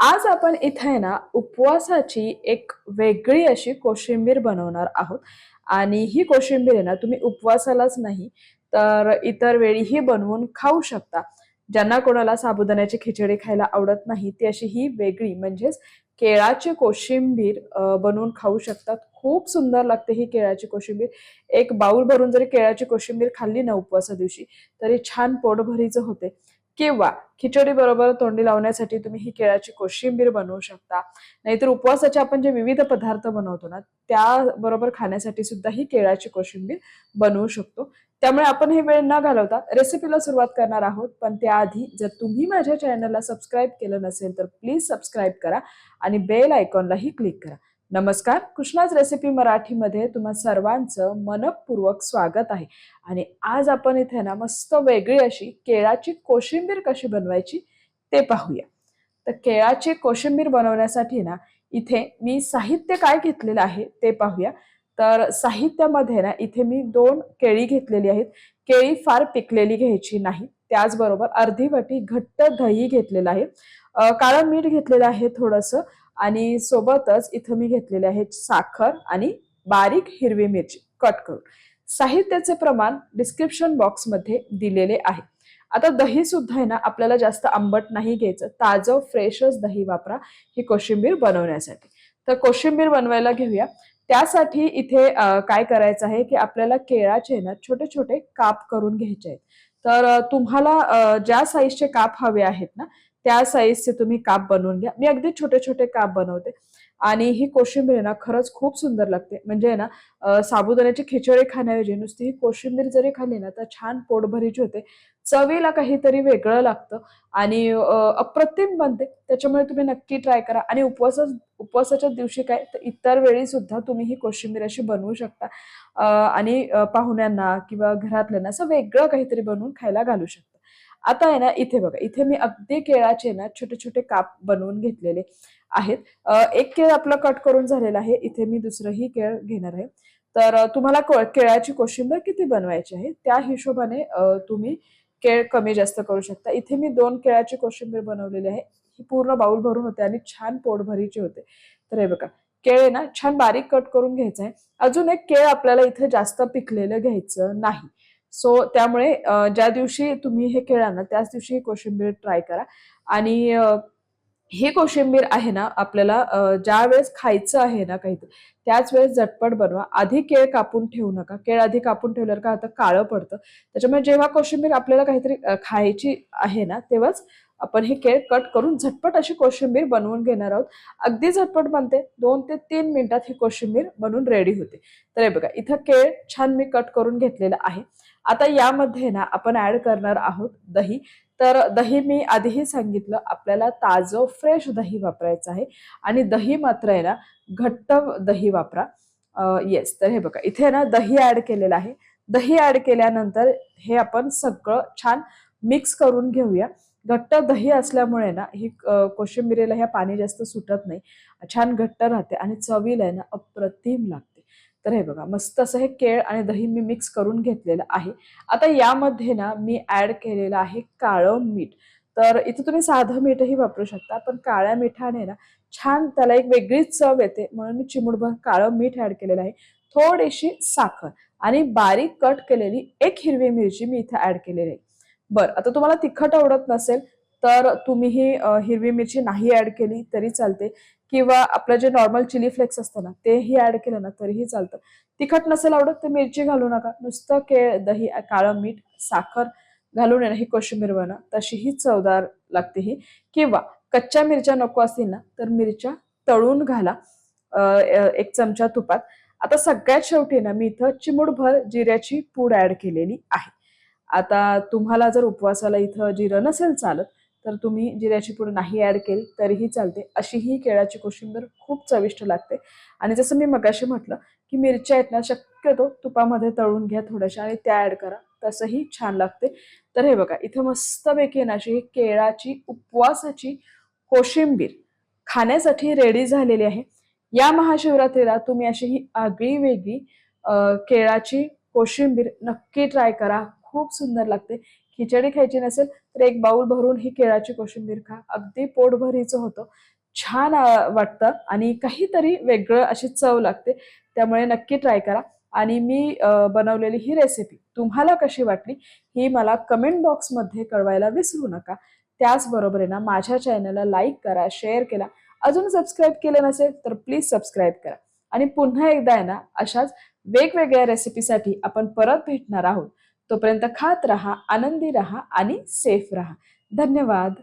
आज आपण इथे आहे ना उपवासाची एक वेगळी अशी कोशिंबीर बनवणार आहोत. आणि ही कोशिंबीर आहे ना तुम्ही उपवासालाच नाही तर इतर वेळीही बनवून खाऊ शकता. ज्यांना कोणाला साबुदाण्याची खिचडी खायला आवडत नाही ती अशी ही वेगळी म्हणजेच केळाची कोशिंबीर बनवून खाऊ शकतात. खूप सुंदर लागते ही केळाची कोशिंबीर. एक बाऊल भरून जरी केळाची कोशिंबीर खाल्ली ना उपवासा दिवशी तरी छान पोटभरीचं होते. किंवा खिचडी बरोबर तोंडी लावण्यासाठी तुम्ही ही केळाची कोशिंबीर बनवू शकता. नाहीतर उपवासाचे आपण जे विविध पदार्थ बनवतो ना त्या बरोबर खाण्यासाठी सुद्धा ही केळाची कोशिंबीर बनवू शकतो. त्यामुळे आपण हे वेळ न घालवता रेसिपीला सुरुवात करणार आहोत. पण त्याआधी जर तुम्ही माझ्या चॅनलला सबस्क्राईब केलं नसेल तर प्लीज सबस्क्राईब करा आणि बेल आयकॉनलाही क्लिक करा. नमस्कार कृष्णाज रेसिपी मराठीमध्ये तुम्हा सर्वांचं मनपूर्वक स्वागत आहे. आणि आज आपण इथे ना मस्त वेगळी अशी केळाची कोशिंबीर कशी बनवायची ते पाहूया. तर केळाची कोशिंबीर बनवण्यासाठी ना इथे मी साहित्य काय घेतलेलं आहे ते पाहूया. तर साहित्यामध्ये ना इथे मी दोन केळी घेतलेली आहेत. केळी फार पिकलेली घ्यायची नाही. त्याचबरोबर अर्धी वाटी घट्ट दही घेतलेलं आहे. काळं मीठ घेतलेलं आहे थोडंसं. आणि सोबतच इथं मी घेतलेले आहेत साखर आणि बारीक हिरवी मिरची. कट करून. साहित्याचे प्रमाण डिस्क्रिप्शन बॉक्समध्ये दिलेले आहे. आता दही सुद्धा आहे ना आपल्याला जास्त आंबट नाही घ्यायचं. ताजं फ्रेशच दही वापरा. ही कोशिंबीर बनवण्यासाठी. तर कोशिंबीर बनवायला घेऊया. त्यासाठी इथे काय करायचं आहे की आपल्याला केळाचे ना छोटे छोटे काप करून घ्यायचे आहेत. तर तुम्हाला ज्या साईजचे काप हवे आहेत ना त्या साईजचे तुम्ही काप बनवून घ्या. मी अगदी छोटे छोटे काप बनवते. आणि ही कोशिंबीर आहे ना खरंच खूप सुंदर लागते. म्हणजे आहे ना साबुदाण्याची खिचडी खाण्याऐवजी नुसती ही कोशिंबीर जरी खाल्ली ना तर छान पोटभरीची होते. चवीला काहीतरी वेगळं लागतं आणि अप्रतिम बनते. त्याच्यामुळे तुम्ही नक्की ट्राय करा. आणि उपवासा उपवासाच्या दिवशी काय तर इतर वेळी सुद्धा तुम्ही ही कोशिंबीर अशी बनवू शकता. आणि पाहुण्यांना किंवा घरातल्यांना असं वेगळं काहीतरी बनवून खायला घालू शकता. आता आहे ना इथे बघा इथे मी अगदी केळाचे ना छोटे छोटे काप बनवून घेतलेले आहेत. एक केळ आपलं कट करून झालेलं आहे. इथे मी दुसरंही केळ घेणार आहे. तर तुम्हाला को- केळाची कोशिंबीर किती बनवायची आहे त्या हिशोबाने तुम्ही केळ कमी जास्त करू शकता. इथे मी दोन केळाची कोशिंबीर बनवलेली आहे. ही पूर्ण बाउल भरून होते आणि छान पोटभरीची होते. तर हे बघा केळ आहे ना छान बारीक कट करून घ्यायचं आहे. अजून एक केळ आपल्याला इथे जास्त पिकलेलं घ्यायचं नाही. सो त्यामुळे ज्या दिवशी तुम्ही हे केळ ना त्याच दिवशी ही कोशिंबीर ट्राय करा. आणि ही कोशिंबीर आहे ना आपल्याला ज्या वेळेस खायचं आहे ना काहीतरी त्याच वेळेस झटपट बनवा. आधी केळ कापून ठेवू नका. केळ आधी कापून ठेवल्यावर का आता काळं पडतं. त्याच्यामुळे जेव्हा कोशिंबीर आपल्याला काहीतरी खायची आहे ना तेव्हाच आपण हे केळ कट करून झटपट अशी कोशिंबीर बनवून घेणार आहोत. अगदी झटपट बनते. दोन ते तीन मिनिटात ही कोशिंबीर बनून रेडी होते. तर हे बघा इथं केळ छान मी कट करून घेतलेलं आहे. आता यामध्ये ना आपण ऍड करणार आहोत दही. तर दही मी आधीही सांगितलं आपल्याला ताजं फ्रेश दही वापरायचं आहे. आणि दही मात्र आहे ना घट्ट दही वापरा. येस तर हे बघा इथे ना दही ऍड केलेलं आहे. दही ऍड केल्यानंतर हे आपण सगळं छान मिक्स करून घेऊया. घट्ट दही असल्यामुळे ना ही कोशिंबिरीला ह्या पाणी जास्त सुटत नाही. छान घट्ट राहते आणि चवीला आहे ना अप्रतिम लागते. तर हे बघा मस्त असं हे केळ आणि दही मी मिक्स करून घेतलेलं आहे. आता यामध्ये ना मी ॲड केलेलं आहे काळं मीठ. तर इथे तुम्ही साधं मीठही वापरू शकता पण काळ्या मिठाने ना छान त्याला एक वेगळीच चव येते. म्हणून मी चिमुडभर काळं मीठ ॲड केलेलं आहे. थोडीशी साखर आणि बारीक कट केलेली एक हिरवी मिरची मी इथे ॲड केलेली आहे. बरं आता तुम्हाला तिखट आवडत नसेल तर तुम्हीही हिरवी मिरची नाही ऍड केली तरी चालते. किंवा आपलं जे नॉर्मल चिली फ्लेक्स असतं ना तेही ऍड केलं ना तरीही चालतं. तिखट नसेल आवडत तर मिरची घालू नका. नुसतं केळ दही काळं मीठ साखर घालून येणं ही कोशिंबीर बनवा तशीही चवदार लागते ही. किंवा कच्च्या मिरच्या नको असतील ना तर मिरच्या तळून घाला एक चमचा तुपात. आता सगळ्यात शेवटी ना मी इथं चिमुडभर जिऱ्याची पूड ऍड केलेली आहे. आता तुम्हाला जर उपवासाला इथं जिरं नसेल चालत तर तुम्ही जिऱ्याची पूड नाही ॲड केली तरीही चालते. अशी ही केळाची कोशिंबीर खूप चविष्ट लागते. आणि जसं मी मगाशी म्हटलं की मिरच्या आहेत ना शक्यतो तुपामध्ये तळून घ्या थोड्याशा आणि त्या ॲड करा. तसंही छान लागते. तर हे बघा इथं मस्तपैकी ना अशी ही केळाची उपवासाची कोशिंबीर खाण्यासाठी रेडी झालेली आहे. या महाशिवरात्रीला तुम्ही अशी ही आगळी वेगळी केळाची कोशिंबीर नक्की ट्राय करा. खूप सुंदर लागते. खिचडी खायची नसेल तर एक बाऊल भरून ही केळाची कोशिंबीर खा. अगदी पोटभरीचं होतं. छान वाटतं आणि काहीतरी वेगळं अशी चव लागते. त्यामुळे नक्की ट्राय करा. आणि मी बनवलेली ही रेसिपी तुम्हाला कशी वाटली ही मला कमेंट बॉक्समध्ये कळवायला विसरू नका. त्याचबरोबर आहे ना माझ्या चॅनलला लाईक करा शेअर केला. अजून सबस्क्राईब केलं नसेल तर प्लीज सबस्क्राईब करा. आणि पुन्हा एकदा आहे ना अशाच वेगवेगळ्या रेसिपीसाठी आपण परत भेटणार आहोत. तोपर्यंत खात रहा आनंदी रहा आणि सेफ रहा. धन्यवाद.